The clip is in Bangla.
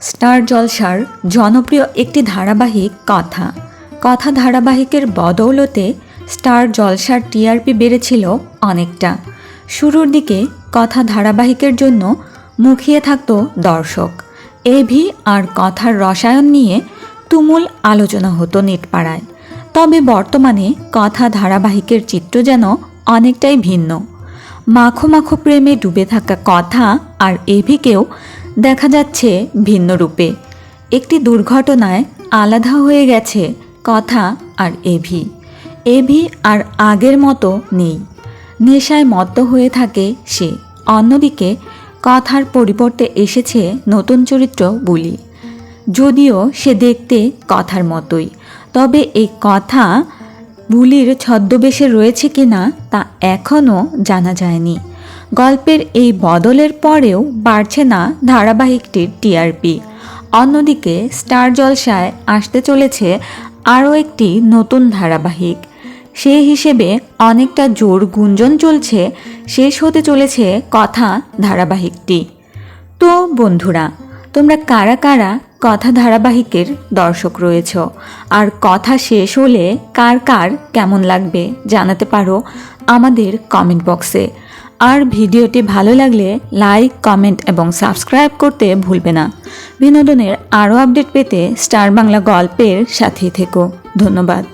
স্টার জলসার জনপ্রিয় একটি ধারাবাহিক কথা। কথা ধারাবাহিকের বদৌলতে স্টার জলসার টিআরপি বেড়েছিল অনেকটা। শুরুর দিকে কথা ধারাবাহিকের জন্য মুখিয়ে থাকত দর্শক। এভি আর কথার রসায়ন নিয়ে তুমুল আলোচনা হতো নেটপাড়ায়। তবে বর্তমানে কথা ধারাবাহিকের চিত্র যেন অনেকটাই ভিন্ন। মাখো মাখো প্রেমে ডুবে থাকা কথা আর এভিকেও দেখা যাচ্ছে ভিন্ন রূপে। একটি দুর্ঘটনায় আলাদা হয়ে গেছে কথা আর এভি। এভি আর আগের মতো নেই। নেশায় মত্ত হয়ে থাকে সে। অন্যদিকে কথার পরিবর্তে এসেছে নতুন চরিত্র বুলি। যদিও সে দেখতে কথার মতোই, তবে এই কথা বুলির ছদ্মবেশে রয়েছে কিনা তা এখনও জানা যায়নি। গল্পের এই বদলের পরেও বাড়ছে না ধারাবাহিকটির টিআরপি অন্যদিকে স্টার জলসায় আসতে চলেছে আরও একটি নতুন ধারাবাহিক। সে হিসেবে অনেকটা জোর গুঞ্জন চলছে, শেষ হতে চলেছে কথা ধারাবাহিকটি। তো বন্ধুরা, তোমরা কারা কারা কথা ধারাবাহিকের দর্শক রয়েছ? আর কথা শেষ হলে কার কার কেমন লাগবে জানাতে পারো আমাদের কমেন্ট বক্সে। আর ভিডিওটি ভালো লাগলে লাইক, কমেন্ট এবং সাবস্ক্রাইব করতে ভুলবে না। বিনোদনের আরও আপডেট পেতে স্টার বাংলা গল্পের সাথে থেকো। ধন্যবাদ।